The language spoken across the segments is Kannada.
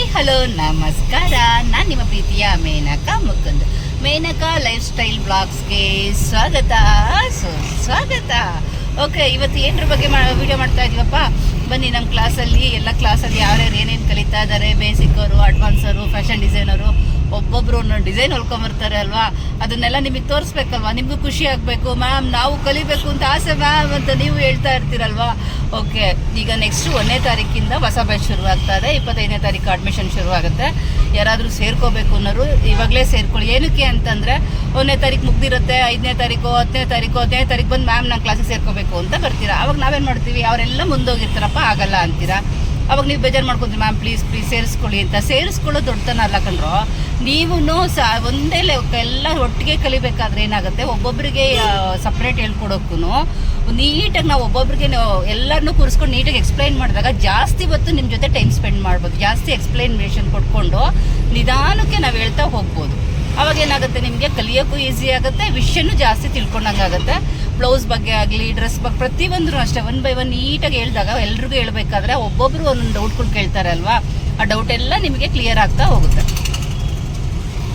ಹಾಯ್, ಹಲೋ, ನಮಸ್ಕಾರ. ನಾನು ನಿಮ್ಮ ಪ್ರೀತಿಯ ಮೇನಕಾ ಮುಕುಂದ್. ಮೇನಕಾ ಲೈಫ್ ಸ್ಟೈಲ್ ಬ್ಲಾಗ್ಸ್ಗೆ ಸ್ವಾಗತ. ಸ್ವಾಗತ. ಓಕೆ, ಇವತ್ತು ಏನರ ಬಗ್ಗೆ ವಿಡಿಯೋ ಮಾಡ್ತಾ ಇದೀವಪ್ಪ? ಬನ್ನಿ ನಮ್ಮ ಕ್ಲಾಸಲ್ಲಿ, ಎಲ್ಲ ಕ್ಲಾಸಲ್ಲಿ ಯಾರ್ಯಾರು ಏನೇನು ಕಲಿತಾ ಇದ್ದಾರೆ ಬೇಸಿಕರು ಅಡ್ವಾನ್ಸರು, ಫ್ಯಾಷನ್ ಡಿಸೈನರು ಒಬ್ಬೊಬ್ರು ಒಂದೊಂದು ಡಿಸೈನ್ ಹೊಲ್ಕೊಂಬರ್ತಾರೆ ಅಲ್ವಾ? ಅದನ್ನೆಲ್ಲ ನಿಮಗೆ ತೋರಿಸ್ಬೇಕಲ್ವಾ? ನಿಮಗೂ ಖುಷಿ ಆಗಬೇಕು. ಮ್ಯಾಮ್, ನಾವು ಕಲಿಬೇಕು ಅಂತ ಆಸೆ ಮ್ಯಾಮ್ ಅಂತ ನೀವು ಹೇಳ್ತಾ ಇರ್ತೀರಲ್ವಾ? ಓಕೆ, ಈಗ ನೆಕ್ಸ್ಟ್ ಒಂದನೇ ತಾರೀಕಿಂದ ಹೊಸ ಬ್ಯಾಚ್ ಶುರು ಆಗ್ತಾ ಇದೆ. ಇಪ್ಪತ್ತೈದನೇ ತಾರೀಕು ಅಡ್ಮಿಷನ್ ಶುರು ಆಗುತ್ತೆ ಯಾರಾದರೂ ಸೇರ್ಕೋಬೇಕು ಅನ್ನೋರು ಇವಾಗಲೇ ಸೇರ್ಕೊಳ್ಳಿ. ಏನಕ್ಕೆ ಅಂತಂದರೆ, ಒಂದನೇ ತಾರೀಕು ಮುಗ್ದಿರುತ್ತೆ, ಐದನೇ ತಾರೀಕು, ಹತ್ತನೇ ತಾರೀಕು ಹದಿನೈದು ತಾರೀಕು ಬಂದು ಮ್ಯಾಮ್ ನಾನು ಕ್ಲಾಸಿಗೆ ಸೇರ್ಕೋಬೇಕು ಅಂತ ಬರ್ತೀರಾ? ಅವಾಗ ನಾವೇನು ಮಾಡ್ತೀವಿ? ಅವರೆಲ್ಲ ಮುಂದೋಗಿರ್ತಾರಪ್ಪ, ಆಗಲ್ಲ ಅಂತೀರಾ? ಅವಾಗ ನೀವು ಬೇಜಾರು ಮಾಡ್ಕೊಂತೀರಿ, ಮ್ಯಾಮ್ ಪ್ಲೀಸ್ ಪ್ಲೀಸ್ ಸೇರಿಸ್ಕೊಳ್ಳಿ ಅಂತ. ಸೇರಿಸ್ಕೊಳ್ಳೋ ದೊಡ್ಡತನ ಅಲ್ಲ ಕಣ್ರೋ ನೀವು ಸಹ ಒಂದೇ ಎಲ್ಲ ಒಟ್ಟಿಗೆ ಕಲಿಬೇಕಾದ್ರೆ ಏನಾಗುತ್ತೆ ಒಬ್ಬೊಬ್ಬರಿಗೆ ಸಪ್ರೇಟ್ ಹೇಳ್ಕೊಡೋಕ್ಕೂ ನೀಟಾಗಿ ನಾವು ಒಬ್ಬೊಬ್ರಿಗೆ ಎಲ್ಲರನ್ನೂ ಕೂರಿಸ್ಕೊಂಡು ನೀಟಾಗಿ ಎಕ್ಸ್ಪ್ಲೈನ್ ಮಾಡಿದಾಗ ಜಾಸ್ತಿ ಹೊತ್ತು ನಿಮ್ಮ ಜೊತೆ ಟೈಮ್ ಸ್ಪೆಂಡ್ ಮಾಡ್ಬೋದು. ಜಾಸ್ತಿ ಎಕ್ಸ್ಪ್ಲೈನೇಷನ್ ಕೊಟ್ಕೊಂಡು ನಿಧಾನಕ್ಕೆ ನಾವು ಹೇಳ್ತಾ ಹೋಗ್ಬೋದು. ಅವಾಗ ಏನಾಗುತ್ತೆ, ನಿಮಗೆ ಕಲಿಯೋಕ್ಕೂ ಈಸಿ ಆಗುತ್ತೆ, ವಿಷಯನೂ ಜಾಸ್ತಿ ತಿಳ್ಕೊಂಡಂಗೆ ಆಗುತ್ತೆ. ಬ್ಲೌಸ್ ಬಗ್ಗೆ ಆಗಲಿ ಡ್ರೆಸ್ ಬಗ್ಗೆ ಪ್ರತಿಯೊಂದ್ರು ಅಷ್ಟೇ ಒನ್ ಬೈ ಒನ್ ನೀಟಾಗಿ ಹೇಳಿದಾಗ ಎಲ್ರಿಗೂ ಹೇಳಬೇಕಾದ್ರೆ ಒಬ್ಬೊಬ್ರು ಒಂದೊಂದು ಡೌಟ್ಗಳು ಕೇಳ್ತಾರೆ ಅಲ್ವಾ? ಆ ಡೌಟ್ ಎಲ್ಲ ನಿಮಗೆ ಕ್ಲಿಯರ್ ಆಗ್ತಾ ಹೋಗುತ್ತೆ.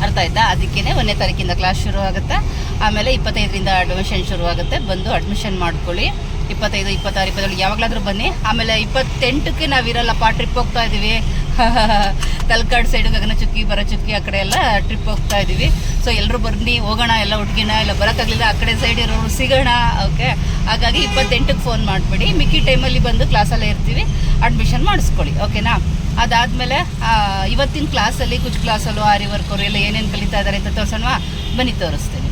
ಅರ್ಥ ಆಯ್ತಾ? ಅದಕ್ಕೇನೆ ಒಂದನೇ ತಾರೀಕಿಂದ ಕ್ಲಾಸ್ ಶುರು ಆಗುತ್ತೆ ಆಮೇಲೆ ಇಪ್ಪತ್ತೈದರಿಂದ ಅಡ್ಮಿಷನ್ ಶುರು ಆಗುತ್ತೆ ಬಂದು ಅಡ್ಮಿಷನ್ ಮಾಡ್ಕೊಳ್ಳಿ. ಇಪ್ಪತ್ತೈದು, ಇಪ್ಪತ್ತಾರು, ಇಪ್ಪತ್ತೇಳು ಯಾವಾಗಲಾದ್ರೂ ಬನ್ನಿ. ಆಮೇಲೆ ಇಪ್ಪತ್ತೆಂಟಕ್ಕೆ ನಾವಿರಲ್ಲಪ್ಪ ಟ್ರಿಪ್ ಹೋಗ್ತಾ ಇದ್ದೀವಿ ತಲಕಾಡು ಸೈಡ್ ಗಗನ ಚುಕ್ಕಿ, ಬರ ಚುಕ್ಕಿ ಆ ಕಡೆ ಎಲ್ಲ ಟ್ರಿಪ್ ಹೋಗ್ತಾ ಇದ್ದೀವಿ ಸೊ ಎಲ್ಲರೂ ಬನ್ನಿ, ಹೋಗೋಣ, ಎಲ್ಲ ಹುಡುಗಿನ ಇಲ್ಲ ಬರೋಕ್ಕಾಗಲಿಲ್ಲ. ಆ ಕಡೆ ಸೈಡ್ ಇರೋರು ಸಿಗೋಣ ಓಕೆ ಹಾಗಾಗಿ ಇಪ್ಪತ್ತೆಂಟಕ್ಕೆ ಫೋನ್ ಮಾಡಿಬಿಡಿ. ಮಿಕ್ಕಿ ಟೈಮಲ್ಲಿ ಬಂದು ಕ್ಲಾಸಲ್ಲೇ ಇರ್ತೀವಿ. ಅಡ್ಮಿಷನ್ ಮಾಡಿಸ್ಕೊಳ್ಳಿ ಓಕೆನಾ ಅದಾದಮೇಲೆ ಇವತ್ತಿನ ಕ್ಲಾಸಲ್ಲಿ ಕುಚ್ ಕ್ಲಾಸಲ್ಲೂ ಆರಿ ವರ್ಕರು, ಎಲ್ಲ ಏನೇನು ಕಲಿತಾ ಇದ್ದಾರೆ ಅಂತ ತೋರಿಸೋಣ ಬನ್ನಿ, ತೋರಿಸ್ತೀನಿ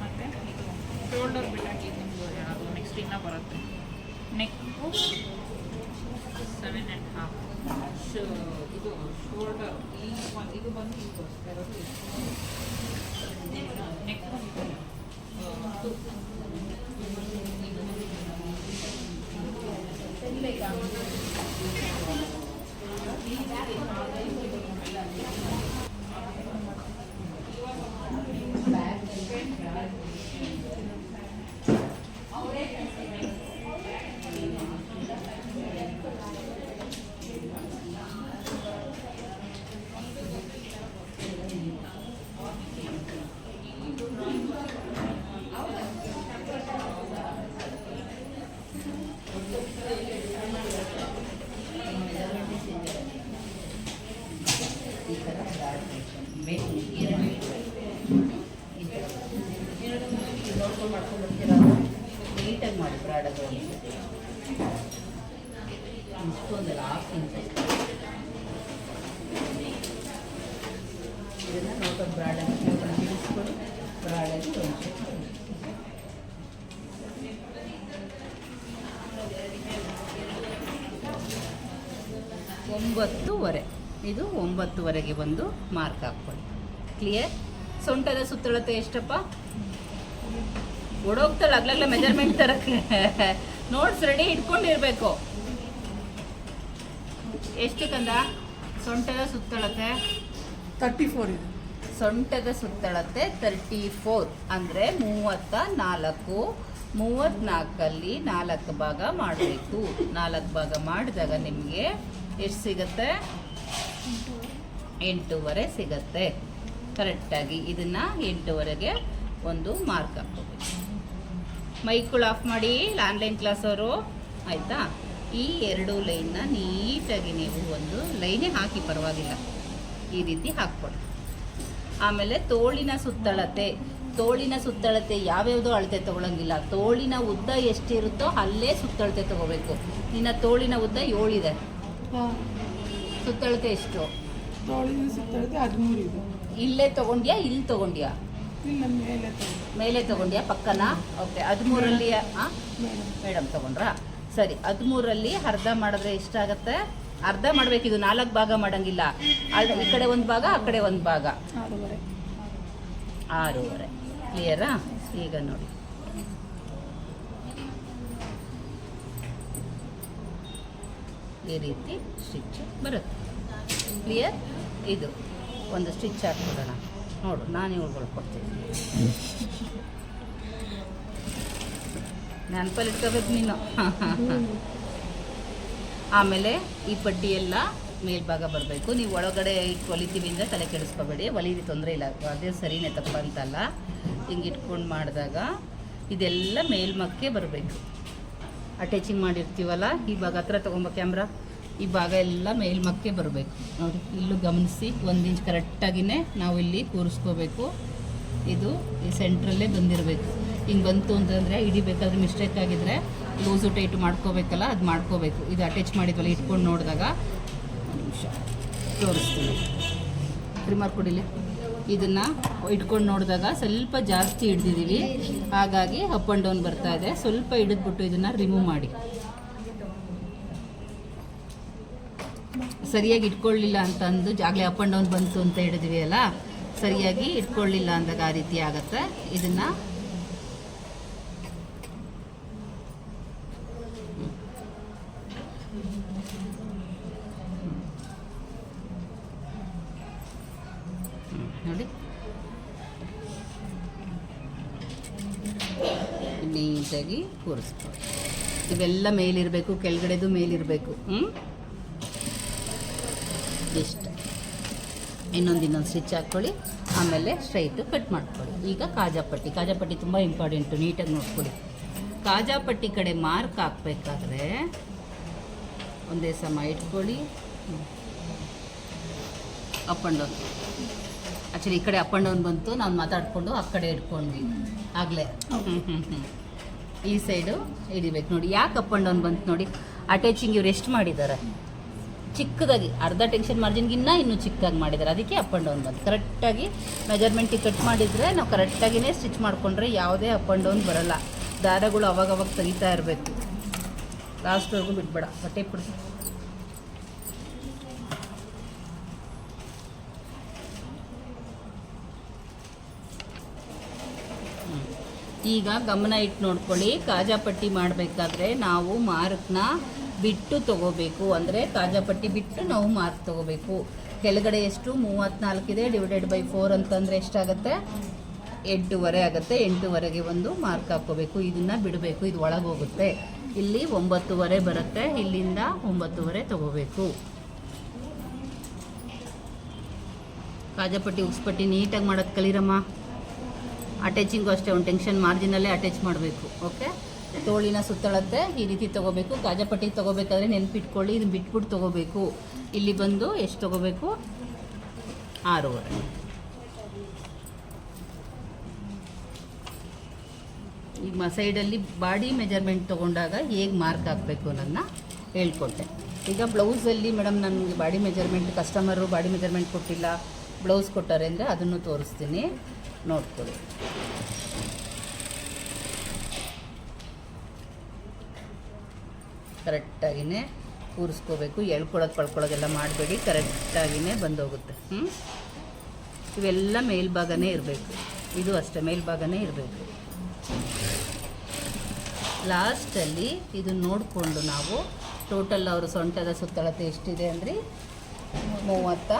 ಮತ್ತು ಇದು ಶೋಲ್ಡರ್ ಬಿಟ್ಟಾಗಿ ನಿಮ್ಮದು ಯಾವುದು ನೆಕ್ಸ್ಟ್ ಇನ್ನೂ ಬರುತ್ತೆ ನೆಕ್ಕು ಸೆವೆನ್ ಆ್ಯಂಡ್ ಹಾಫ್ ಶೋ ಇದು ಶೋಲ್ಡರ್ ಈ ಒಂದು ಇದು ಬಂದು ಇದು ತೋರಿಸ್ತಾ ಇರೋದು ನೆಕ್ ಈ ಥರ ನೋಡ್ಕೊಂಡು ಮಾಡ್ಕೊಂಡು ಬರ್ತೀರಲ್ಲ ನೀಟಾಗಿ ಮಾಡಿ ಬ್ರಾಡದು ಇಷ್ಟೊಂದಲ್ಲ ಹಾಫ್ ಇಂಚ್ ಇದನ್ನು ಒಂಬತ್ತುವರೆ ಇದು ಒಂಬತ್ತುವರೆಗೆ ಬಂದು ಮಾರ್ಕ್ ಹಾಕ್ಕೊಳ್ಳಿ ಕ್ಲಿಯರ್ ಸೊಂಟದ ಸುತ್ತಳತೆ ಎಷ್ಟಪ್ಪ? ಓಡೋಗ್ತಾಳೆ ಅಗ್ಲಾಗ್ಲೇ ಮೆಜರ್ಮೆಂಟ್ ತರಕ್ಕೆ. ನೋಟ್ಸ್ ರೆಡಿ ಇಟ್ಕೊಂಡಿರ್ಬೇಕು. ಎಷ್ಟು ಕಂದ? ಸೊಂಟದ ಸುತ್ತಳತೆ? ತರ್ಟಿ ಫೋರ್ ಇದೆ. ಸೊಂಟದ ಸುತ್ತಳತೆ ತರ್ಟಿ ಫೋರ್ ಅಂದರೆ ಮೂವತ್ತ ನಾಲ್ಕು ಮೂವತ್ತ್ನಾಲ್ಕಲ್ಲಿ ನಾಲ್ಕು ಭಾಗ ಮಾಡಬೇಕು. ನಾಲ್ಕು ಭಾಗ ಮಾಡಿದಾಗ ನಿಮಗೆ ಎಷ್ಟು ಸಿಗುತ್ತೆ? ಎಂಟೂವರೆ ಸಿಗತ್ತೆ. ಕರೆಕ್ಟಾಗಿ ಇದನ್ನು ಎಂಟೂವರೆಗೆ ಒಂದು ಮಾರ್ಕ್ ಹಾಕ್ಕೋಬೇಕು. ಮೈಕ್ಗಳು ಆಫ್ ಮಾಡಿ ಆನ್ಲೈನ್ ಕ್ಲಾಸ್ ಅವರು ಆಯಿತಾ? ಈ ಎರಡು ಲೈನ್ನ ನೀಟಾಗಿ ನೀವು ಒಂದು ಲೈನೇ ಹಾಕಿ ಪರವಾಗಿಲ್ಲ. ಈ ರೀತಿ ಹಾಕ್ಕೊಡಿ. ಆಮೇಲೆ ತೋಳಿನ ಸುತ್ತಳತೆ ತೋಳಿನ ಸುತ್ತಳತೆ ಯಾವ್ಯಾವುದೋ ಅಳತೆ ತೊಗೊಳಂಗಿಲ್ಲ. ತೋಳಿನ ಉದ್ದ ಎಷ್ಟಿರುತ್ತೋ ಅಲ್ಲೇ ಸುತ್ತಳತೆ ತಗೋಬೇಕು. ನಿನ್ನ ತೋಳಿನ ಉದ್ದ ಏಳಿದೆ. ಸುತ್ತಳತೆ ಎಷ್ಟು? ತೋಳಿನ ಸುತ್ತಳತೆ ಹದಿಮೂರು ಇದೆ. ಇಲ್ಲೇ ತಗೊಂಡ್ಯಾ ಇಲ್ಲಿ ತಗೊಂಡ್ಯಾ? ಮೇಲೆ ತಗೊಂಡಿಯಾ ಪಕ್ಕನ? Okay ಹದಿಮೂರಲ್ಲಿ madam ತಗೊಂಡ್ರಾ? ಸರಿ ಹದಿಮೂರಲ್ಲಿ ಅರ್ಧ ಮಾಡಿದ್ರೆ ಎಷ್ಟಾಗತ್ತೆ? ಅರ್ಧ ಮಾಡ್ಬೇಕು ಇದು ನಾಲ್ಕು ಭಾಗ ಮಾಡಂಗಿಲ್ಲ. ಈ ಕಡೆ ಒಂದು ಭಾಗ ಆ ಕಡೆ ಒಂದು ಭಾಗ. ಆರೂವರೆ. ಆರೂವರೆ. ಕ್ಲಿಯರಾ ಈಗ ನೋಡಿ. ಈ ರೀತಿ ಸ್ಟಿಚ್ ಬರುತ್ತೆ. ಕ್ಲಿಯರ್ ಇದು. ಒಂದು ಸ್ಟಿಚ್ ಹಾಕ್ಬಿಡೋಣ. ನೋಡು ನಾನು ಇವ್ಗಳು ಕೊಡ್ತೀನಿ. ನೆನಪಲ್ಲಿ ಇಟ್ಕೋಬೇಕು ನೀನು. ಆಮೇಲೆ ಈ ಪಟ್ಟಿ ಎಲ್ಲ ಮೇಲ್ಭಾಗ ಬರಬೇಕು. ನೀವು ಒಳಗಡೆ ಇಟ್ಟು ಹೊಲಿತೀವಿ ಅಂದರೆ ತಲೆ ಕೆಡಿಸ್ಕೋಬೇಡಿ. ಒಲಿದು ತೊಂದರೆ ಇಲ್ಲ. ಅದೇ ಸರಿನೇ ತಪ್ಪಂತಲ್ಲ ಹಿಂಗೆ ಇಟ್ಕೊಂಡು ಮಾಡಿದಾಗ ಇದೆಲ್ಲ ಮೇಲ್ಮಕ್ಕೆ ಬರಬೇಕು. ಅಟ್ಯಾಚಿಂಗ್ ಮಾಡಿರ್ತೀವಲ್ಲ, ಈ ಭಾಗ ಹತ್ರ ತೊಗೊಂಬ ಕ್ಯಾಮ್ರಾ. ಈ ಭಾಗ ಎಲ್ಲ ಮೇಲ್ಮಕ್ಕೆ ಬರಬೇಕು. ನೋಡಿ, ಇಲ್ಲೂ ಗಮನಿಸಿ. ಒಂದು ಇಂಚ್ ಕರೆಕ್ಟಾಗಿಯೇ ನಾವು ಇಲ್ಲಿ ಕೂರಿಸ್ಕೋಬೇಕು. ಇದು ಈ ಸೆಂಟ್ರಲ್ಲೇ ಬಂದಿರಬೇಕು. ಹಿಂಗೆ ಬಂತು ಅಂತಂದರೆ ಹಿಡಿಬೇಕಾದ್ರೆ ಮಿಸ್ಟೇಕ್ ಆಗಿದ್ರೆ ಲೂಸು ಟೈಟ್ ಮಾಡ್ಕೋಬೇಕಲ್ಲ, ಅದು ಮಾಡ್ಕೋಬೇಕು. ಇದು ಅಟ್ಯಾಚ್ ಮಾಡಿದ್ವಲ್ಲ, ಇಟ್ಕೊಂಡು ನೋಡಿದಾಗ. ನಿಮಿಷ. ತೋರಿಸ್ತೀನಿ. ಟ್ರಿಮರ್ ಕೊಡಿಲಿ ಇದನ್ನು ಇಟ್ಕೊಂಡು ನೋಡಿದಾಗ ಸ್ವಲ್ಪ ಜಾಸ್ತಿ ಹಿಡ್ದಿದ್ದೀವಿ ಹಾಗಾಗಿ ಅಪ್ ಆ್ಯಂಡ್ ಡೌನ್ ಬರ್ತಾ ಇದೆ. ಸ್ವಲ್ಪ ಹಿಡಿದ್ಬಿಟ್ಟು ಇದನ್ನು ರಿಮೂವ್ ಮಾಡಿ. ಸರಿಯಾಗಿ ಇಟ್ಕೊಳ್ಳಿಲ್ಲ ಅಂತ ಅಂದು ಜಾಗಲೇ ಅಪ್ ಆ್ಯಂಡ್ ಡೌನ್ ಬಂತು ಅಂತ ಹಿಡಿದ್ವಿ ಅಲ್ಲ? ಸರಿಯಾಗಿ ಇಟ್ಕೊಳ್ಳಿಲ್ಲ ಅಂದಾಗ ಆ ರೀತಿ ಆಗುತ್ತೆ. ಇದನ್ನು ನೋಡಿ ಕೂರಿಸ್ಕೊ ಇವೆಲ್ಲ ಮೇಲಿರಬೇಕು ಕೆಳಗಡೆದು ಮೇಲಿರಬೇಕು. ಹ್ಞೂ ಇಷ್ಟು ಇನ್ನೊಂದು ಇನ್ನೊಂದು ಸ್ಟಿಚ್ ಹಾಕ್ಕೊಳ್ಳಿ ಆಮೇಲೆ ಸ್ಟ್ರೈಟು ಕಟ್ ಮಾಡ್ಕೊಳ್ಳಿ. ಈಗ ಕಾಜಾಪಟ್ಟಿ ಕಾಜಾಪಟ್ಟಿ ತುಂಬ ಇಂಪಾರ್ಟೆಂಟು ನೀಟಾಗಿ ನೋಡ್ಕೊಳ್ಳಿ. ಕಾಜಾಪಟ್ಟಿ ಕಡೆ ಮಾರ್ಕ್ ಹಾಕ್ಬೇಕಾದ್ರೆ ಒಂದೇ ಸಮ ಇಟ್ಕೊಳ್ಳಿ. ಅಪ್ ಆ್ಯಂಡ್ ಡೌನ್ ಆ್ಯಕ್ಚುಲಿ ಈ ಕಡೆ ಅಪ್ ಆ್ಯಂಡ್ ಡೌನ್ ಬಂತು ನಾನು ಮಾತಾಡಿಕೊಂಡು ಆ ಕಡೆ ಇಟ್ಕೊಂಡ್ವಿ. ಆಗಲೇ. ಈ ಸೈಡು ಹಿಡಿಬೇಕು ನೋಡಿ. ಯಾಕೆ ಅಪ್ ಆ್ಯಂಡ್ ಡೌನ್ ಬಂತು ನೋಡಿ. ಅಟ್ಯಾಚಿಂಗ್ ಇವ್ರು ಎಷ್ಟು ಮಾಡಿದ್ದಾರೆ? ಚಿಕ್ಕದಾಗಿ, ಅರ್ಧ ಟೆನ್ಷನ್ ಮಾರ್ಜಿನ್ಗಿನ್ನ ಇನ್ನೂ ಚಿಕ್ಕದಾಗಿ ಮಾಡಿದ್ದಾರೆ. ಅದಕ್ಕೆ ಅಪ್ ಆ್ಯಂಡ್ ಡೌನ್ ಬಂತು. ಕರೆಕ್ಟಾಗಿ ಮೆಜರ್ಮೆಂಟಿಗೆ ಕಟ್ ಮಾಡಿದರೆ ನಾವು ಕರೆಕ್ಟಾಗಿಯೇ ಸ್ಟಿಚ್ ಮಾಡಿಕೊಂಡ್ರೆ ಯಾವುದೇ ಅಪ್ ಆ್ಯಂಡ್ ಡೌನ್ ಬರೋಲ್ಲ. ದಾರಗಳು ಅವಾಗವಾಗ ಅವಾಗ ತೆಗಿತಾ ಇರಬೇಕು. ಲಾಸ್ಟ್ವರೆಗೂ ಬಿಡಬೇಡ. ಬಟ್ಟೆ ಕೊಡಿ ಈಗ ಗಮನ ಇಟ್ಟು ನೋಡ್ಕೊಳ್ಳಿ ಕಾಜಾಪಟ್ಟಿ ಮಾಡಬೇಕಾದ್ರೆ ನಾವು ಮಾರ್ಕ್ನ ಬಿಟ್ಟು ತಗೋಬೇಕು. ಅಂದರೆ ಕಾಜಾಪಟ್ಟಿ ಬಿಟ್ಟು ನಾವು ಮಾರ್ಕ್ ತಗೋಬೇಕು. ಕೆಳಗಡೆ ಎಷ್ಟು? ಮೂವತ್ತ್ನಾಲ್ಕಿದೆ ಡಿವೈಡೆಡ್ ಬೈ ಫೋರ್ ಅಂತಂದರೆ ಎಷ್ಟಾಗುತ್ತೆ? ಎಂಟೂವರೆ ಆಗುತ್ತೆ. ಎಂಟೂವರೆಗೆ ಒಂದು ಮಾರ್ಕ್ ಹಾಕ್ಕೋಬೇಕು. ಇದನ್ನು ಬಿಡಬೇಕು. ಇದು ಒಳಗೆ ಹೋಗುತ್ತೆ ಇಲ್ಲಿ ಒಂಬತ್ತುವರೆ ಬರುತ್ತೆ. ಇಲ್ಲಿಂದ ಒಂಬತ್ತುವರೆ ತಗೋಬೇಕು. ಕಾಜಾಪಟ್ಟಿ ಉಸ್ಪಟ್ಟಿ ನೀಟಾಗಿ ಮಾಡೋದು ಕಲೀರಮ್ಮ. ಅಟ್ಯಾಚಿಂಗು ಅಷ್ಟೇ, ಒಂದು ಟೆನ್ಷನ್ ಮಾರ್ಜಿನಲ್ಲೇ ಅಟ್ಯಾಚ್ ಮಾಡಬೇಕು, ಓಕೆ? ತೋಳಿನ ಸುತ್ತಳತ್ತೆ, ಈ ರೀತಿ ತೊಗೋಬೇಕು. ಕಾಜಾಪಟ್ಟಿ ತೊಗೋಬೇಕಾದ್ರೆ ನೆನ್ಪಿಟ್ಕೊಳ್ಳಿ, ಇದನ್ನ ಬಿಟ್ಬಿಟ್ಟು ತೊಗೋಬೇಕು. ಇಲ್ಲಿ ಬಂದು ಎಷ್ಟು ತೊಗೋಬೇಕು? ಆರೂವರೆ. ಈಗ ಮ ಸೈಡಲ್ಲಿ ಬಾಡಿ ಮೆಜರ್ಮೆಂಟ್ ತೊಗೊಂಡಾಗ ಹೇಗೆ ಮಾರ್ಕ್ ಹಾಕಬೇಕು ನನ್ನ ಹೇಳ್ಕೊಟ್ಟೆ ಈಗ ಬ್ಲೌಸಲ್ಲಿ ಮೇಡಮ್ ನನಗೆ body measurement, customer body measurement ಕೊಟ್ಟಿಲ್ಲ, ಬ್ಲೌಸ್ ಕೊಟ್ಟಾರೆ ಅಂದರೆ ಅದನ್ನು ತೋರಿಸ್ತೀನಿ. ನೋಡ್ಕೊಳ್ಳಿ. ಕರೆಕ್ಟಾಗಿಯೇ ಕೂರಿಸ್ಕೋಬೇಕು, ಎಳ್ಕೊಳ್ಳೋದು, ಪಳ್ಕೊಳ್ಳೋದೆಲ್ಲ ಮಾಡಬೇಡಿ ಕರೆಕ್ಟಾಗಿಯೇ ಬಂದೋಗುತ್ತೆ. ಹ್ಞೂ ಇವೆಲ್ಲ ಮೇಲ್ಭಾಗನೇ ಇರಬೇಕು. ಇದು ಅಷ್ಟೇ, ಮೇಲ್ಭಾಗನೇ ಇರಬೇಕು. ಲಾಸ್ಟಲ್ಲಿ ಇದು ನೋಡಿಕೊಂಡು ನಾವು ಟೋಟಲ್ ಅವರು ಸೊಂಟದ ಸುತ್ತಳತೆ ಎಷ್ಟಿದೆ ಅಂದರೆ? ಮೂವತ್ತ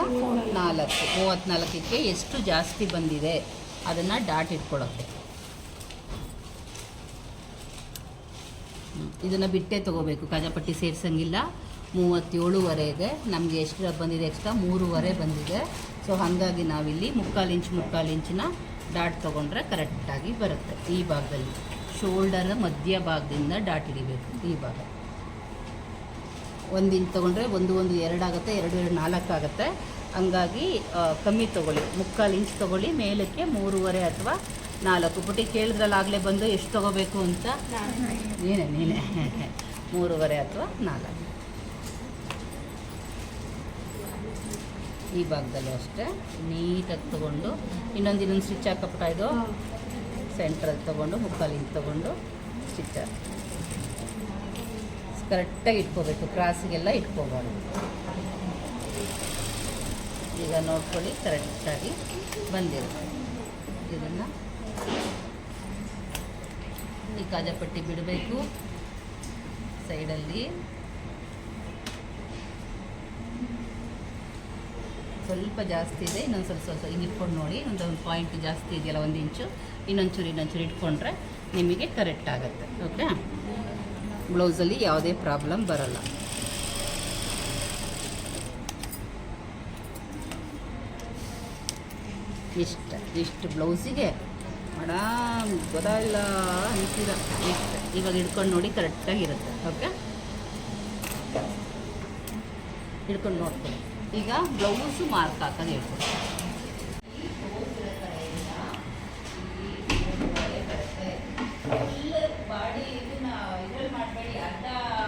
ನಾಲ್ಕು. ಮೂವತ್ತ್ನಾಲ್ಕಕ್ಕೆ ಎಷ್ಟು ಜಾಸ್ತಿ ಬಂದಿದೆ? ಅದನ್ನು ಡಾಟ್ ಇಟ್ಕೊಳ್ಳೋಕ್ಕೆ ಇದನ್ನು ಬಿಟ್ಟೇ ತೊಗೋಬೇಕು. ಕಾಜಾಪಟ್ಟಿ ಸೇರ್ಸಂಗಿಲ್ಲ. ಇದೆ ನಮಗೆ ಎಷ್ಟು ಬಂದಿದೆ ಎಕ್ಸ್ಟ್ರಾ ಮೂರುವರೆ ಬಂದಿದೆ. ಸೊ ಹಾಗಾಗಿ ನಾವಿಲ್ಲಿ ಮುಕ್ಕಾಲು ಇಂಚ್, ಮುಕ್ಕಾಲು ಇಂಚಿನ ಡಾಟ್ ತೊಗೊಂಡ್ರೆ ಕರೆಕ್ಟಾಗಿ ಬರುತ್ತೆ. ಈ ಭಾಗದಲ್ಲಿ. ಶೋಲ್ಡರ್ ಮಧ್ಯ ಭಾಗದಿಂದ ಡಾಟ್ ಹಿಡಿಬೇಕು. ಈ ಭಾಗ. ಒಂದು ಇಂಚ್ ತೊಗೊಂಡ್ರೆ ಒಂದು ಒಂದು ಎರಡಾಗುತ್ತೆ ಎರಡು ಎರಡು, ನಾಲ್ಕು ಆಗುತ್ತೆ. ಹಂಗಾಗಿ ಕಮ್ಮಿ ತೊಗೊಳ್ಳಿ. ಮುಕ್ಕಾಲು ಇಂಚ್ ತೊಗೊಳ್ಳಿ, ಮೇಲಕ್ಕೆ ಮೂರುವರೆ ಅಥವಾ ನಾಲ್ಕು. ಪುಟಿ ಕೇಳಿದ್ರಲ್ಲಾಗಲೇ ಬಂದು ಎಷ್ಟು ತೊಗೋಬೇಕು ಅಂತ? ನೀನೆ ನೀನೆ. ಮೂರುವರೆ ಅಥವಾ ನಾಲ್ಕು. ಈ ಭಾಗದಲ್ಲೂ ಅಷ್ಟೇ. ನೀಟಾಗಿ ತೊಗೊಂಡು, ಇನ್ನೊಂದು ಇನ್ನೊಂದು ಸ್ಟಿಚ್ ಹಾಕಪ್ಪ ಇದು. ಸೆಂಟ್ರಲ್ಲಿ ತೊಗೊಂಡು, ಮುಕ್ಕಾಲು ಇಂಚ್ ತೊಗೊಂಡು ಸ್ಟಿಚ್ ಕರೆಕ್ಟಾಗಿ ಇಟ್ಕೋಬೇಕು. ಕ್ರಾಸಿಗೆಲ್ಲ ಇಟ್ಕೋಬಾರ್ದು. ಈಗ ನೋಡ್ಕೊಳ್ಳಿ, ಕರೆಕ್ಟಾಗಿ ಬಂದಿರುತ್ತೆ. ಇದನ್ನು ಈ ಕಾಜಾಪಟ್ಟಿ ಬಿಡಬೇಕು. ಸೈಡಲ್ಲಿ ಸ್ವಲ್ಪ ಜಾಸ್ತಿ ಇದೆ, ಇನ್ನೊಂದು ಸ್ವಲ್ಪ ಸ್ವಲ್ಪ ಹಿಂಗೆ ಇಟ್ಕೊಂಡು ನೋಡಿ. ಒಂದು ಪಾಯಿಂಟ್ ಜಾಸ್ತಿ ಇದೆಯಲ್ಲ, ಒಂದು ಇಂಚು. ಇನ್ನೊಂಚೂರು ಇನ್ನೊಂಚೂರು ಇಟ್ಕೊಂಡ್ರೆ ನಿಮಗೆ ಕರೆಕ್ಟ್ ಆಗುತ್ತೆ. ಓಕೆ? ಬ್ಲೌಸಲ್ಲಿ ಯಾವುದೇ ಪ್ರಾಬ್ಲಮ್ ಬರಲ್ಲ. ಇಷ್ಟ, ಇಷ್ಟು ಬ್ಲೌಸಿಗೆ ಮೇಡಮ್ ಗೊತ್ತಾಗಿಲ್ಲ ಅಂತೀರ ಇಷ್ಟ. ಇವಾಗ ಹಿಡ್ಕೊಂಡು ನೋಡಿ ಕರೆಕ್ಟಾಗಿರುತ್ತೆ ಓಕೆ ಹಿಡ್ಕೊಂಡು ನೋಡ್ಕೊಳ್ಳಿ. ಈಗ ಬ್ಲೌಸು ಮಾರ್ಕ್ ಹಾಕೋದು ಹೇಳ್ಕೊಡಿ ಬಾಡಿ ಇದನ್ನ ಇದ್ರಲ್ಲಿ ಮಾಡಬೇಡಿ ಅರ್ಧ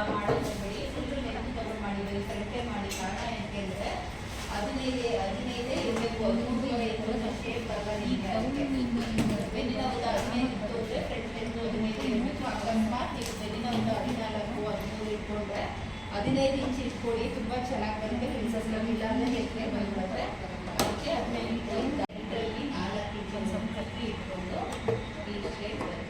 ಮಾಡೋದು ಬೇಡಿ ಫುಲ್ ನೆನಪು ತಗೊಂಡು ಮಾಡಿ ಬರೀ ಕರೆಕ್ಟೇ ಮಾಡಿ ಕಾರಣ ಯಾಕೆಂದರೆ ಹದಿನೈದು ಹದಿನೈದೇ ಇರಬೇಕು ಹದಿಮೂರು ಶೇಪ್ ಬರಲ್ಲ ನಿಮಗೆ ಅದಕ್ಕೆ ಬೆನ್ನಿನ ಉದ್ದ ಹದಿನೈದು ಇತ್ತು ಅಂದರೆ ಫ್ರಂಟ್ ಲೆಂತ್ ಹದಿನೈದು ಇರಬೇಕು ಅಕಸ್ಮಾತ್ ನೀವು ಬೆನ್ನಿನ ಉದ್ದ ಹದಿನಾಲ್ಕು ಹದಿಮೂರು ಇಟ್ಕೊಂಡ್ರೆ ಹದಿನೈದು ಇಂಚ್ ಇಟ್ಕೊಳ್ಳಿ ತುಂಬ ಚೆನ್ನಾಗಿ ಬರುತ್ತೆ ಪ್ರಿನ್ಸಸ್ ಇಲ್ಲ ಅಂದರೆ ಎತ್ತರೆ ಬಂದ್ಬಿಡುತ್ತೆ ಅದಕ್ಕೆ ಹದಿನೈದು ಇಂಚ್ ಇದರಲ್ಲಿ ನಾಲ್ಕು ಇಂಚ್ ಒಂದು ಸ್ವಲ್ಪ ಕಟ್ಟಿ ಇಟ್ಕೊಂಡು ಈ ಶೇಪ್ ಬರುತ್ತೆ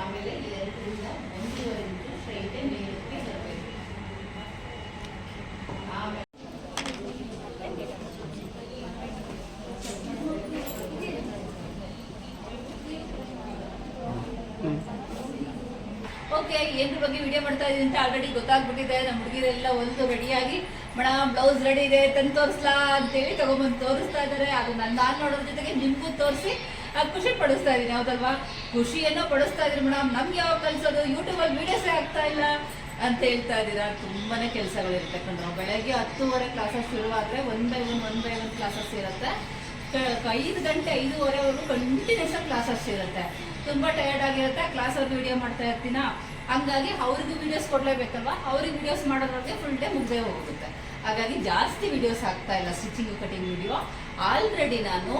ಆಮೇಲೆ ಎರಡರಿಂದ ಒಂದೂವರೆ ಇಂಚು ಸ್ಟ್ರೈಟೇ ಮೇಲಕ್ಕೆ ಬರಬೇಕು ಆಮೇಲೆ ಓಕೆ ಏನ್ರ ಬಗ್ಗೆ ವಿಡಿಯೋ ಮಾಡ್ತಾ ಇದೀನಿ ಅಂತ ಆಲ್ರೆಡಿ ಗೊತ್ತಾಗ್ಬಿಟ್ಟಿದೆ. ನಮ್ಮ ಹುಡುಗಿರೆಲ್ಲ ಒಂದು ರೆಡಿಯಾಗಿ ಮೇಡಮ್ ಬ್ಲೌಸ್ ರೆಡಿ ಇದೆ, ತಂದು ತೋರಿಸ್ಲಾ ಅಂತೇಳಿ ತಗೊಂಬಂದು ತೋರಿಸ್ತಾ ಇದ್ದಾರೆ ಅದು ನನ್ನ ನಾನು ನೋಡೋದ್ರ ಜೊತೆಗೆ ನಿಮಗೂ ತೋರಿಸಿ ಖುಷಿ ಪಡಿಸ್ತಾ ಇದ್ದೀನಿ ಹೌದಲ್ವಾ? ಖುಷಿಯನ್ನು ಪಡಿಸ್ತಾ ಇದ್ದೀನಿ ಮೇಡಮ್ ನಮ್ಗೆ ಯಾವಾಗ ಕಲಿಸೋದು ಯೂಟ್ಯೂಬಲ್ಲಿ ವೀಡಿಯೋಸೇ ಆಗ್ತಾ ಇಲ್ಲ ಅಂತ ಹೇಳ್ತಾ ಇದ್ದೀರಾ. ತುಂಬಾನೇ ಕೆಲಸಗಳಿರ್ತಕ್ಕಂಥ ಬೆಳಗ್ಗೆ ಹತ್ತುವರೆ classes ಶುರುವಾದರೆ one by one one by one classes ಇರುತ್ತೆ. ಐದು ಗಂಟೆ ಐದೂವರೆವರೆಗೂ ಕಂಟಿನ್ಯೂಸ್ ಕ್ಲಾಸಸ್ ಇರುತ್ತೆ. ತುಂಬಾ ಟಯರ್ಡ್ ಆಗಿರುತ್ತೆ ಕ್ಲಾಸ್ ಅಲ್ಲಿ ವಿಡಿಯೋ ಮಾಡ್ತಾ ಇರ್ತೀನ. ಹಂಗಾಗಿ ಅವ್ರಿಗೂ ವಿಡಿಯೋಸ್ ಕೊಡ್ಲೇಬೇಕಲ್ವಾ? ಅವ್ರಿಗೆ ವಿಡಿಯೋಸ್ ಮಾಡೋದ್ರೊಳಗೆ ಫುಲ್ ಡೇ ಮುಗ್ದೇ ಹೋಗುತ್ತೆ. ಹಾಗಾಗಿ ಜಾಸ್ತಿ ವಿಡಿಯೋಸ್ ಆಗ್ತಾ ಇಲ್ಲ ಸ್ಟಿಚಿಂಗ್ ಕಟಿಂಗ್ ವಿಡಿಯೋ ಆಲ್ರೆಡಿ ನಾನು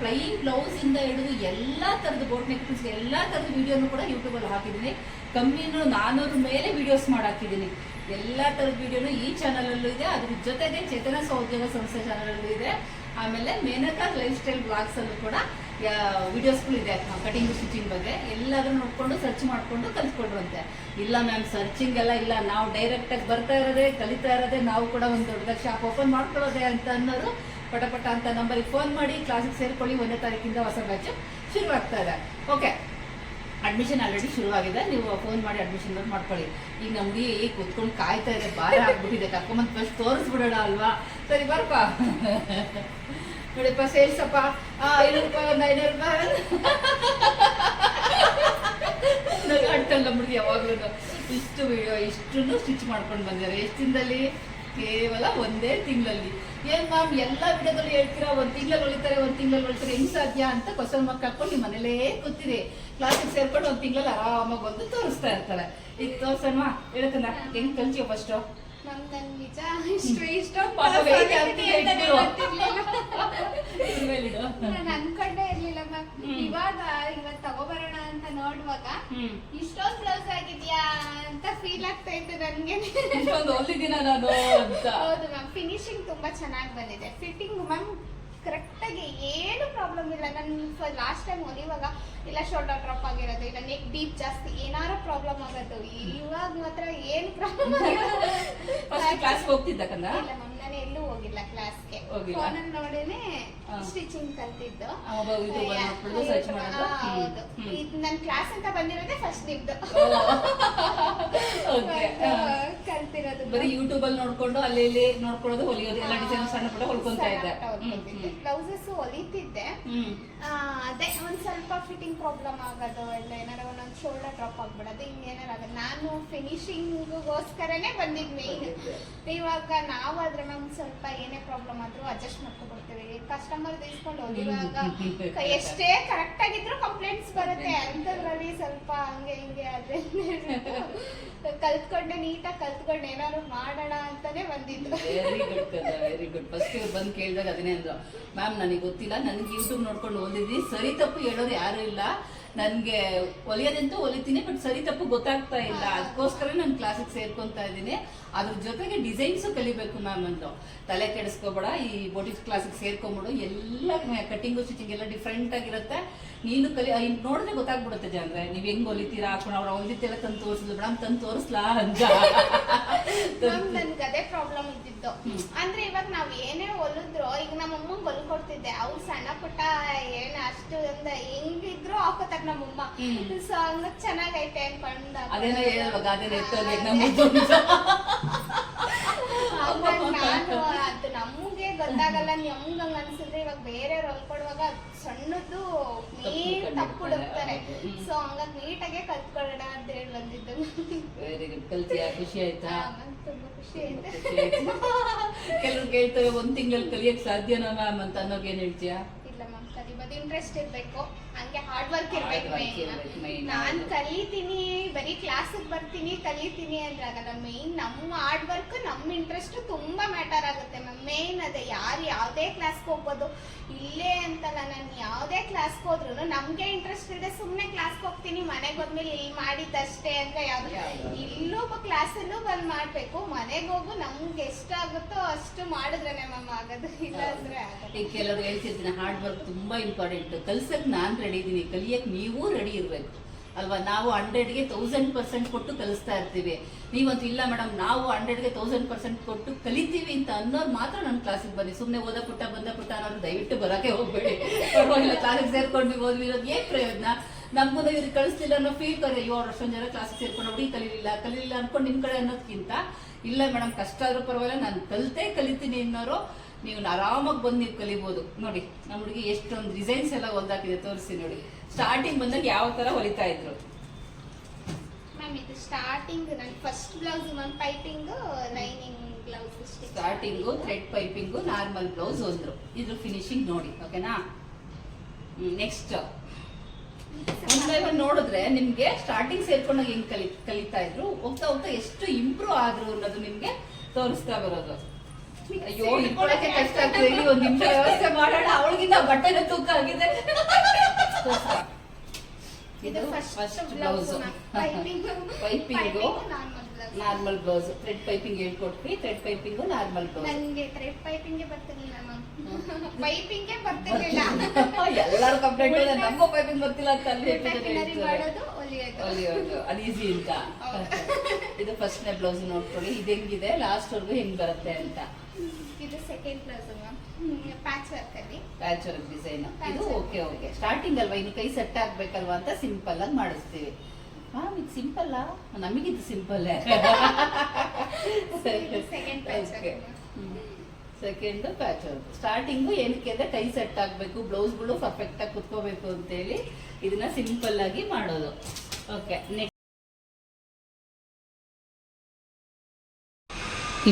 ಪ್ಲೈನ್ ಬ್ಲೌಸ್ ಇಂದ ಹಿಡಿದು ಎಲ್ಲ ಥರದ ಬೋಟ್ ನೆಕ್ಸ್ ಎಲ್ಲ ಥರದ ವಿಡಿಯೋನು ಕೂಡ ಯೂಟ್ಯೂಬಲ್ಲಿ ಹಾಕಿದ್ದೀನಿ. ಕಮ್ಮಿನೂ ನಾನ್ನೂರ ಮೇಲೆ ವಿಡಿಯೋಸ್ ಮಾಡಾಕಿದ್ದೀನಿ. ಎಲ್ಲ ಥರದ ವಿಡಿಯೋನು ಈ ಚಾನಲಲ್ಲೂ ಇದೆ. ಅದ್ರ ಜೊತೆಗೆ ಚೇತನ ಸಹೋದ್ಯೋಗ ಸಂಸ್ಥೆ ಚಾನಲಲ್ಲೂ ಇದೆ. ಆಮೇಲೆ ಮೇನಕಾ ಲೈಫ್ ಸ್ಟೈಲ್ ಬ್ಲಾಗ್ಸಲ್ಲೂ ಕೂಡ ವಿಡಿಯೋಸ್ಗಳು ಇದೆ ಕಟಿಂಗ್ ಸ್ಟಿಚಿಂಗ್ ಬಗ್ಗೆ ಎಲ್ಲಾದ್ರೂ ನೋಡ್ಕೊಂಡು ಸರ್ಚ್ ಮಾಡಿಕೊಂಡು ಕಲಿತ್ಕೊಂಡ್ರಂತೆ ಇಲ್ಲ ಮ್ಯಾಮ್ ಸರ್ಚಿಂಗ್ ಎಲ್ಲ ಇಲ್ಲ. ನಾವು ಡೈರೆಕ್ಟಾಗಿ ಬರ್ತಾ ಇರೋದೇ, ಕಲಿತಾ ಇರೋದೇ, ನಾವು ಕೂಡ ಒಂದು ದೊಡ್ಡದಾಗಿ ಶಾಪ್ ಓಪನ್ ಮಾಡ್ಕೊಳ್ಳೋದೆ ಅಂತ ಅನ್ನೋರು ಪಟಪಟ ಪಟ ಅಂತ ನಂಬರಿಗೆ ಫೋನ್ ಮಾಡಿ ಕ್ಲಾಸಿಗೆ ಸೇರ್ಕೊಳ್ಳಿ ಒಂದನೇ ತಾರೀಕಿಂದ ಹೊಸ ಬ್ಯಾಚ್ ಶುರುವಾಗ್ತಾ ಇದೆ. ಓಕೆ ಅಡ್ಮಿಷನ್ ಆಲ್ರೆಡಿ ಶುರುವಾಗಿದೆ. ನೀವು ಫೋನ್ ಮಾಡಿ ಅಡ್ಮಿಷನ್ ಮಾಡ್ಕೊಳ್ಳಿ. ಈಗ ನಮ್ಗೆ ಕೂತ್ಕೊಂಡು ಕಾಯ್ತಾ ಇದೆ, ಭಾರ ಆಗ್ಬಿಟ್ಟಿದೆ. ಕರ್ಕೊಂಬಂದು ಫಸ್ಟ್ ತೋರಿಸ್ಬಿಡೋಣ ಅಲ್ವಾ? ಸರಿ ಬರ್ಪ ನೋಡಿಪ್ಪ ಸೇಲ್ಸಪ್ಪ ಆ ಐನೂರು ರೂಪಾಯಿ ಒಂದು ಐನೂರು ರೂಪಾಯಿ ನಗಾಡ್ತಲ್ಲ ನಮ್ಮ ಹುಡುಗಿ ಯಾವಾಗ್ಲೂ ಇಷ್ಟು ವಿಡಿಯೋ ಇಷ್ಟನ್ನು ಸ್ಟಿಚ್ ಮಾಡ್ಕೊಂಡು ಬಂದಿದ್ದಾರೆ ಎಷ್ಟು ದಿನದಲ್ಲಿ ಕೇವಲ ಒಂದೇ ತಿಂಗಳಲ್ಲಿ ಏನ್ ಮ್ಯಾಮ್ ಎಲ್ಲ ವಿಡಿಯೋದಲ್ಲಿ ಹೇಳ್ತೀರಾ ಒಂದ್ ತಿಂಗಳಲ್ಲಿ ಹೊಲಿತಾರೆ ಒಂದ್ ತಿಂಗಳಲ್ಲಿ ಹೊಲಿತಾರೆ ಹೆಂಗ್ ಸಾಧ್ಯ ಅಂತ ಕ್ವಶನ್ ಮಾರ್ಕ್ ಹಾಕೊಂಡು ನಿಮ್ಮ ಮನೇಲೇ ಕೂತಿದೆ ಕ್ಲಾಸಿಗೆ ಸೇರ್ಕೊಂಡು ಒಂದ್ ತಿಂಗಳಲ್ಲಿ ಆರಾಮಾಗಿ ಬಂದು ತೋರಿಸ್ತಾ ಇರ್ತಾರೆ ಈಗ ತೋರ್ಸಣ್ವಾ ಹೇಳ್ತಾನ ಹೆಂಗ್ ಕಲ್ತಿಯೋ ಫಸ್ಟ್ ನಮ್ ನನ್ ನಿಜ ಇಷ್ಟು ಇಷ್ಟ ಪಾಪ weight ಆಗ್ತಿದೆ ಇಟ್ಬಿಡು. ನಾನು ಅನ್ಕೊಂಡೇ ಇರ್ಲಿಲ್ಲ ಮ್ಯಾಮ್ ಹ್ಮ್. ಇವಾಗ ಇವತ್ ತಗೋಬರೋಣ ಅಂತ ನೋಡುವಾಗ ಹ್ಮ್ ಇಷ್ಟೊಂದ್ ಬ್ಲೌಸ್ ಆಗಿದ್ಯಾ ಅಂತ ಫೀಲ್ ಆಗ್ತಾ ಇತ್ತು ನನ್ಗೆ. ಇಷ್ಟೊಂದು ಹೊಲಿದಿನ ನಾನು ಅಂತ. ಹೌದು ಮ್ಯಾಮ್ ಫಿನಿಶಿಂಗ್ ತುಂಬಾ ಚೆನ್ನಾಗಿ ಬಂದಿದೆ. ಫಿಟ್ಟಿಂಗ್ ಮ್ಯಾಮ್ ಕರೆಕ್ಟಾಗಿ ಏನು ಪ್ರಾಬ್ಲಮ್ ಇಲ್ಲ. ನಾನು ಲಾಸ್ಟ್ ಟೈಮ್ ಹೊಲಿವಾಗ ಇಲ್ಲ ಶೋಲ್ಡರ್ ಡ್ರಾಪ್ ಆಗಿರೋದು ಇಲ್ಲ ನೆಕ್ ಡೀಪ್ ಜಾಸ್ತಿ ಏನಾರ ಪ್ರಾಬ್ಲಮ್ ಆಗೋದು. ಇವಾಗ ಮಾತ್ರ ಏನು ಪ್ರಾಬ್ಲಮ್ ಕ್ಲಾಸ್ ಹೋಗ್ತಿದ್ದ ಇಲ್ಲ ಮ್ಯಾಮ್ ನಾನು ಎಲ್ಲೂ ಹೋಗಿಲ್ಲ ಕ್ಲಾಸ್ಗೆ? ಫೋನಲ್ಲಿ ನೋಡೇನೆ. ಸ್ಟಿಚಿಂಗ್ ಕಲ್ತಿದ್ದು. ಇದು. ಹೌದು ನನ್ನ ಕ್ಲಾಸ್ ಅಂತ ಬಂದಿರೋದೇ ಫಸ್ಟ್ ನಿಮ್ದು. ಓಕೆ ಕಲ್ತಿರೋದು ಬರೀ ಯೂಟ್ಯೂಬ್ ಅಲ್ಲಿ ನೋಡ್ಕೊಂಡು ಅಲ್ಲಿ ಇಲ್ಲಿ ನೋಡ್ಕೊಳ್ಳೋದು ಹೊಲಿಯೋದು ಎಲ್ಲ ಡಿಸೈನ್ ಸಣ್ಣ ಪುಟ್ಟ ಹೊಲ್ಕೊಂತ ಇದ್ದೆ. ಬ್ಲೌಸಸ್ ಹೊಲಿತಿದ್ದೆ. ಅದೇ ಒಂದ್ ಸ್ವಲ್ಪ ಫಿಟ್ಟಿಂಗ್ ಪ್ರಾಬ್ಲಮ್ ಆಗೋದು ಇಲ್ಲ ಏನಾರ ಒಂದೊಂದು ಶೋಲ್ಡರ್ ಡ್ರಾಪ್ ಆಗ್ಬಿಡೋದು ಹಿಂಗೇನಾರ ಆಗೋದು. ನಾನು ಫಿನಿಶಿಂಗ್ಗೋಸ್ಕರನೇ ಬಂದಿದ್ ಮೇನ್ ಇವಾಗ ನಾವಾದ್ರೆ ಮ್ಯಾಮ್ ಸ್ವಲ್ಪ ಏನೇ ಪ್ರಾಬ್ಲಮ್ ಆದ್ರೂ ಅಡ್ಜಸ್ಟ್ ಮಾಡ್ಕೊಬಿಡ್ತೀವಿ. ಕಸ್ಟಮರ್ ಇಸ್ಕೊಂಡು ಹೋಗಿರುವಾಗ ಎಷ್ಟೇ ಕರೆಕ್ಟ್ ಆಗಿದ್ರು ಕಂಪ್ಲೇಂಟ್ಸ್ ಬರುತ್ತೆ. ಅಂಥದ್ರಲ್ಲಿ ಸ್ವಲ್ಪ ಹಂಗೆ ಹಿಂಗೆ ಆದ್ರೆ ಕಲ್ತ್ಕೊಂಡೆ ನೀಟಾಗಿ ಕಲ್ತ್ಕೊಂಡು ಏನಾದ್ರು ಮಾಡೋಣ ಅಂತಾನೆ ಬಂದಿದ್ದು. Very good very good first ಇವ್ರು ಬಂದು ಕೇಳಿದಾಗ ಅದನ್ನೇ ಅಂದ್ರು. ಮ್ಯಾಮ್ ನನಗೆ ಗೊತ್ತಿಲ್ಲ. ನನಗೆ ಯೂಟ್ಯೂಬ್ ನೋಡ್ಕೊಂಡು ಓದಿದ್ವಿ ಸರಿ ತಪ್ಪು ಹೇಳೋರು ಯಾರು ಇಲ್ಲ. ನನಗೆ ಒಲಿಯೋದಂತೂ ಒಲಿತೀನಿ ಬಟ್ ಸರಿ ತಪ್ಪು ಗೊತ್ತಾಗ್ತಾ ಇಲ್ಲ. ಅದಕ್ಕೋಸ್ಕರ ನಾನು ಕ್ಲಾಸಿಗೆ ಸೇರ್ಕೊತಾ ಇದ್ದೀನಿ. ಅದ್ರ ಜೊತೆಗೆ ಡಿಸೈನ್ಸು ಕಲಿಬೇಕು ಮ್ಯಾಮ್ ಅಂದ್ರು. ತಲೆ ಕೆಡಿಸ್ಕೋಬೇಡ. ಈ ಬೋಟಿಕ್ಸ್ ಕ್ಲಾಸಿಗೆ ಸೇರ್ಕೊಂಬಿಡು. ಎಲ್ಲ ಕಟಿಂಗು ಸ್ಟಿಚಿಂಗ್ ಎಲ್ಲ ಡಿಫ್ರೆಂಟ್ ಆಗಿರುತ್ತೆ. ನೀನು ಕಲಿ ನೋಡಿದ್ರೆ ಗೊತ್ತಾಗ್ಬಿಡುತ್ತೆ ಜನರೇ. ನೀವ್ ಹೆಂಗ್ ಹೊಲಿತೀರಾ ಹಾಕೊಂಡು ಅವ್ರು ಹೊಲಿತೆಲ್ಲ ತಂದು ತೋರಿಸಿದ್ರು ಮೇಡಮ್ ತಂದು ತೋರಿಸ್ಲಾ? ಅಂತ. ನನ್ಗೆ ಅದೇ ಪ್ರಾಬ್ಲಮ್ ಇದ್ದಿದ್ದು. ಅಂದ್ರೆ ಇವಾಗ ನಾವ್ ಏನೇ ಹೊಲಿದ್ರು ಈಗ ನಮ್ಮ ಅಮ್ಮಂಗ್ ಹೊಲ್ಕೊಡ್ತಿದ್ದೆ ಅವ್ರು ಸಣ್ಣ ಪುಟ್ಟ ಏನ್ ಅಷ್ಟು ಅಂದ ಹೆಂಗಿದ್ರು ನಮ್ಮಮ್ಮ ಅಮ್ಮ. ಸೊ ಹಂಗ ಚೆನ್ನಾಗೈತೆ ಅನ್ಕೊಂಡ ಅದೇನೋ ಹೇಳುವಾಗ ಎತ್ತೋಗಿ ನಾನು ಅದು ನಮ್ಗೆ ಗೊತ್ತಾಗಲ್ಲ ನಿಮ್ಗ್ ಹಂಗ ಅನ್ಸಿದ್ರೆ ಇವಾಗ ಬೇರೆಯವ್ರು ಹೊಲ್ಕೊಡುವಾಗ ಸಣ್ಣದ್ದು ಸಣ್ಣದು ಮೇನ್ ತಪ್ಪು ಹುಡುಕ್ತಾರೆ. ಸೊ ಹಂಗಾಗಿ ನೀಟಾಗೆ ಕಲ್ತ್ಕೊಳ್ಳೋಣ ಅಂತ ಹೇಳಿ ಬಂದಿದ್ದು. ವೆರಿ ಗುಡ್ ಕಲ್ತಿಯಾ? ಖುಷಿ ಆಯ್ತಾ? ನಂಗ್ ತುಂಬಾ ಖುಷಿ ಆಯ್ತು. ಖುಷಿ ಆಯ್ತು. ಕೆಲವ್ರು ಕೇಳ್ತಾರೆ ಒಂದ್ ತಿಂಗಳಲ್ಲಿ ಕಲಿಯಕ್ ಸಾಧ್ಯನಾ ಮ್ಯಾಮ್ ಅಂತ ಅನ್ನೋಕೆ ಏನ್ ಹೇಳ್ತೀಯಾ? ಇಲ್ಲ ಮ್ಯಾಮ್ ಕಲಿಬೋದು. ಇಂಟ್ರೆಸ್ಟ್ ಇರ್ಬೇಕು. ಹಾರ್ಡ್ ವರ್ಕ್ ಇರ್ಬೇಕು ಮೇನ್ ಇರ್ಬೇಕು ಕಲಿತೀನಿ ಬರೀ ಕ್ಲಾಸಿಗೆ ಬರ್ತೀನಿ ಕಲಿತೀನಿ ಅಂದ್ರೆ ಆಗಲ್ಲ ಮೇನ್ ನಮ್ಮ ಹಾರ್ಡ್ ವರ್ಕ್ ನಮ್ಮ ಇಂಟ್ರೆಸ್ಟ್ ತುಂಬಾ ಮ್ಯಾಟರ್ ಆಗುತ್ತೆ ಮ್ಯಾಮ್ ಮೇನ್ ಅದೇ ಯಾರು ಯಾವುದೇ ಕ್ಲಾಸ್ಗೆ ಹೋಗ್ಬೋದು. ಇಲ್ಲೇ ಅಂತಲ್ಲ ನಾನು ಯಾವುದೇ ಕ್ಲಾಸ್ಗೆ ಹೋದ್ರು ನಮಗೆ ಇಂಟ್ರೆಸ್ಟ್ ಇದೆ ಸುಮ್ಮನೆ ಕ್ಲಾಸ್ಗೆ ಹೋಗ್ತೀನಿ ಮನೆಗೆ ಹೋದ್ಮೇಲೆ ಇಲ್ಲಿ ಮಾಡಿದ್ದಷ್ಟೇ ಅಂತ ಯಾವ್ದು? ಇಲ್ಲೂ ಕ್ಲಾಸಲ್ಲೂ ಬಂದ್ ಮಾಡಬೇಕು. ಮನೆಗೆ ಹೋಗು ನಮ್ಗೆ ಎಷ್ಟಾಗುತ್ತೋ ಅಷ್ಟು ಮಾಡಿದ್ರೆ ಮ್ಯಾಮ್ ಆಗೋದು. ಇಲ್ಲ ಅಂದ್ರೆ ಈಗ ಕೆಲವ್ರು ಹೇಳ್ತಿರ್ತೀನಿ ಹಾರ್ಡ್ ವರ್ಕ್ ತುಂಬಾ ಇಂಪಾರ್ಟೆಂಟ್ ಕಲ್ಸಕ್ ನಾನ್ ರೆಡಿ ಕಲಿಯಕ್ ನೀವು ರೆಡಿ ಇರ್ಬೇಕು. ಅಲ್ವಾ? ನಾವು ಹಂಡ್ರೆಡ್ಗೆ ತೌಸಂಡ್ ಪರ್ಸೆಂಟ್ ಕೊಟ್ಟು ಕಲಿಸ್ತಾ ಇರ್ತೀವಿ. ನೀವಂತೂ ಇಲ್ಲ ಮೇಡಮ್ ನಾವು ಹಂಡ್ರೆಡ್ಗೆ ತೌಸಂಡ್ ಪರ್ಸೆಂಟ್ ಕೊಟ್ಟು ಕಲಿತೀವಿ ಅಂತ ಅನ್ನೋರು ಮಾತ್ರ ನನ್ನ ಕ್ಲಾಸಿಗೆ ಬನ್ನಿ. ಸುಮ್ಮನೆ ಓದ ಪುಟ್ಟ, ಬಂದ ಪುಟ್ಟ ಅನ್ನೋರು ದಯವಿಟ್ಟು ಬರೋಕೆ ಹೋಗ್ಬೇಡಿ. ಪರವಾಗಿಲ್ಲ ಕ್ಲಾಸಿಗೆ ಸೇರ್ಕೊಂಡು ಓದ್ವಿ ಇರೋದು ಏನ್ ಪ್ರಯೋಜನ? ಮುಂದೆ ಇವ್ರಿಗೆ ಕಳಿಸ್ಲಿಲ್ಲ ಅನ್ನೋ ಫೀಲ್ ಕರೆ ಅವ್ರು ಅಷ್ಟೊಂದು ಜನ ಕ್ಲಾಸಿಗೆ ಸೇರ್ಕೊಂಡು ಹುಡುಗಿ ಕಲೀಲಿಲ್ಲ ಕಲೀಲಿಲ್ಲ ಅನ್ಕೊಂಡು ನಿಮ್ಮ ಕಡೆ ಅನ್ನೋದ್ಕಿಂತ ಇಲ್ಲ ಮೇಡಮ್ ಕಷ್ಟ ಆದರೂ ಪರವಾಗಿಲ್ಲ, ನಾನು ಕಲಿತೇ ಕಲಿತೀನಿ ಅನ್ನೋರು ನೀವು ಆರಾಮಾಗಿ ಬಂದು ನೀವು ಕಲಿಬೋದು. ನೋಡಿ ನಮ್ಮ ಹುಡುಗಿ ಎಷ್ಟೊಂದು ಡಿಸೈನ್ಸ್ ಎಲ್ಲ ಒಂದಾಕಿದೆ ತೋರಿಸಿ ನೋಡಿ. ಸ್ಟಾರ್ಟಿಂಗ್ ಬಂದಾಗ ಯಾವ ತರ ಹೊಲಿತಾ ಇದ್ರು? ಮ್ಯಾಮ್ ಇದು ಸ್ಟಾರ್ಟಿಂಗ್ ನನ್ನ first blouse ma'am piping lining blouse starting thread piping normal blouse ಒಂದ್ರು. ಇದ್ರ ಫಿನಿಶಿಂಗ್ ನೋಡಿ ಓಕೆನಾ ನೆಕ್ಸ್ಟ್ ಒಂದ್ ನೋಡಿದ್ರೆ ನಿಮ್ಗೆ ಸ್ಟಾರ್ಟಿಂಗ್ ಸೇರ್ಕೊಂಡಾಗ ಹೆಂಗ್ ಕಲಿ ಕಲಿತಾ ಇದ್ರು? ಹೋಗ್ತಾ ಹೋಗ್ತಾ ಎಷ್ಟು ಇಂಪ್ರೂವ್ ಆದ್ರು ಅನ್ನೋದು ನಿಮ್ಗೆ ತೋರಿಸ್ತಾ ಬರೋದು. ಅಯ್ಯೋ ಇಟ್ಕೊಳಕ್ಕೆ ಕಷ್ಟ ಆಗ್ತದೆ. ಒಂದ್ ನಿಮಿಷ ವ್ಯವಸ್ಥೆ ಮಾಡೋಣ. ಅವಳಿಗಿಂತ ಬಟ್ಟೆನ ತೂಕ ಆಗಿದೆ. ಇದು first blouse piping piping normal blouse thread piping ಹೇಳ್ಕೊಟ್ವಿ thread piping normal blouse ನನಗೆ ಥ್ರೆಡ್ ಪೈಪಿಂಗ್ ಬರ್ತಿರ್ಲಿಲ್ಲ ಮ್ಯಾಮ್ ಪೈಪಿಂಗ್ ಬರ್ತಿರ್ಲಿಲ್ಲ. ಎಲ್ಲರೂ ಕಂಪ್ಲೇಂಟ್ ನಮಗೂ ಪೈಪಿಂಗ್ ಬರ್ತಿಲ್ಲ ಅಂತ ಅಲ್ಲಿ ಮಾಡೋದು ಹೊಲಿಯೋದು ಹೊಲಿಯೋದು ಅದು ಈಸಿ ಅಂತ. ಇದು ಫಸ್ಟ್ನೇ ಬ್ಲೌಸ್ ನೋಡ್ಕೊಳ್ಳಿ ಇದು ಹೆಂಗಿದೆ ಲಾಸ್ಟ್ ವರ್ಗು ಹೆಂಗ್ ಬರುತ್ತೆ ಅಂತ. ಇದು second blouse ma'am patch work ಅಲ್ಲಿ. ಪ್ಯಾಚ್ ವರ್ಕ್ ಡಿಸೈನ್ ಇದು ಓಕೆ ಓಕೆ ಸ್ಟಾರ್ಟಿಂಗ್ ಅಲ್ವಾ? ಇನ್ನು ಕೈ ಸೆಟ್ ಆಗ್ಬೇಕಲ್ವಾ ಅಂತ ಸಿಂಪಲ್ ಆಗಿ ಮಾಡಿಸ್ತೀವಿ. ಮ್ಯಾಮ್ ಇದು ಸಿಂಪಲ್ ನಮಗಿದು ಸಿಂಪಲ್ ಇದು second patch work. Second patch work starting ಏನಕ್ಕೆ ಅಂದ್ರೆ ಕೈ ಸೆಟ್ ಆಗಬೇಕು ಬ್ಲೌಸ್ಗಳು ಪರ್ಫೆಕ್ಟ್ ಆಗಿ ಕುತ್ಕೋಬೇಕು ಅಂತೇಳಿ ಇದನ್ನ ಸಿಂಪಲ್ ಆಗಿ ಮಾಡೋದು. ಓಕೆ ನೆಕ್ಸ್ಟ್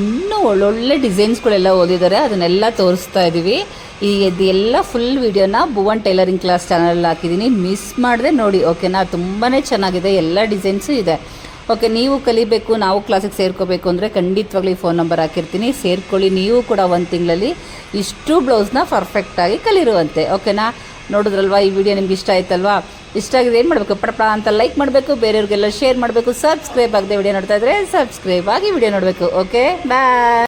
ಇನ್ನೂ ಒಳ್ಳೊಳ್ಳೆ ಡಿಸೈನ್ಸ್ಗಳೆಲ್ಲ ಓದಿದ್ದಾರೆ, ಅದನ್ನೆಲ್ಲ ತೋರಿಸ್ತಾ ಇದ್ದೀವಿ ಈ ಎಲ್ಲ ಫುಲ್ ವಿಡಿಯೋನ ಭುವನ್ ಟೈಲರಿಂಗ್ ಕ್ಲಾಸ್ ಚಾನಲಲ್ಲಿ ಹಾಕಿದ್ದೀನಿ. ಮಿಸ್ ಮಾಡದೆ ನೋಡಿ ಓಕೆನಾ ತುಂಬಾ ಚೆನ್ನಾಗಿದೆ, ಎಲ್ಲ ಡಿಸೈನ್ಸು ಇದೆ. ಓಕೆ ನೀವು ಕಲಿಬೇಕು, ನಾವು ಕ್ಲಾಸಿಗೆ ಸೇರ್ಕೋಬೇಕು ಅಂದರೆ ಖಂಡಿತವಾಗ್ಲೂ ಫೋನ್ ನಂಬರ್ ಹಾಕಿರ್ತೀನಿ. ಸೇರ್ಕೊಳ್ಳಿ, ನೀವು ಕೂಡ ಒಂದು ತಿಂಗಳಲ್ಲಿ ಇಷ್ಟು ಬ್ಲೌಸ್ನ ಪರ್ಫೆಕ್ಟಾಗಿ ಕಲಿರುವಂತೆ ಓಕೆನಾ ನೋಡಿದ್ರಲ್ವಾ, ಈ ವಿಡಿಯೋ ನಿಮ್ಗೆ ಇಷ್ಟ ಆಯ್ತಲ್ವಾ? ಇಷ್ಟ ಆಗಿದೆ ಏನು ಮಾಡಬೇಕು? ಪಡಪಡ ಅಂತ ಲೈಕ್ ಮಾಡಬೇಕು, ಬೇರೆಯವ್ರಿಗೆಲ್ಲ ಶೇರ್ ಮಾಡಬೇಕು ಸಬ್ಸ್ಕ್ರೈಬ್ ಆಗದೆ ವಿಡಿಯೋ ನೋಡ್ತಾ ಇದ್ರೆ ಸಬ್ಸ್ಕ್ರೈಬ್ ಆಗಿ ವಿಡಿಯೋ ನೋಡಬೇಕು ಓಕೆ ಬಾಯ್